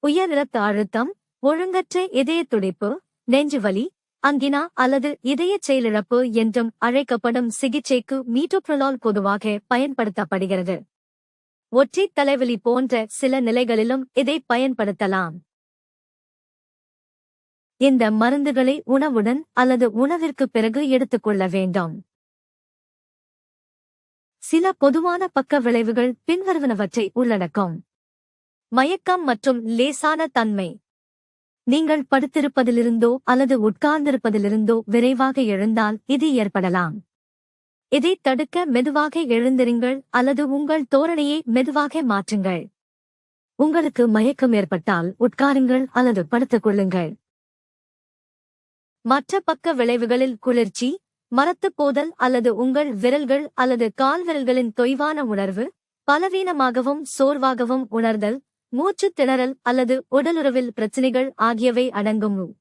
உயர் இரத்த அழுத்தம் ஒழுங்கற்ற இதய துடிப்பு நெஞ்சுவலி அங்கினா அல்லது இதய செயலிழப்பு என்றும் அழைக்கப்படும் சிகிச்சைக்கு மீட்டோப்ரலால் பொதுவாக பயன்படுத்தப்படுகிறது. ஒற்றை தலைவலி போன்ற சில நிலைகளிலும் இதை பயன்படுத்தலாம். இந்த மருந்துகளை உணவுடன் அல்லது உணவிற்கு பிறகு எடுத்துக்கொள்ள வேண்டும். சில பொதுவான பக்க விளைவுகள் பின்வருவனவற்றை உள்ளடக்கும். மயக்கம் மற்றும் லேசான தன்மை. நீங்கள் படுத்திருப்பதிலிருந்தோ அல்லது உட்கார்ந்திருப்பதிலிருந்தோ விரைவாக எழுந்தால் இது ஏற்படலாம். இதை தடுக்க மெதுவாக எழுந்திருங்கள் அல்லது உங்கள் தோரணையை மெதுவாக மாற்றுங்கள். உங்களுக்கு மயக்கம் ஏற்பட்டால் உட்காருங்கள் அல்லது படுத்துக் கொள்ளுங்கள். மற்ற பக்க விளைவுகளில் குளிர்ச்சி மரத்துப் போதல் அல்லது உங்கள் விரல்கள் அல்லது கால்விரல்களின் தொய்வான உணர்வு பலவீனமாகவும் சோர்வாகவும் உணர்தல் மூச்சுத் திணறல் அல்லது உடலுறவில் பிரச்சினைகள் ஆகியவை அடங்கும்.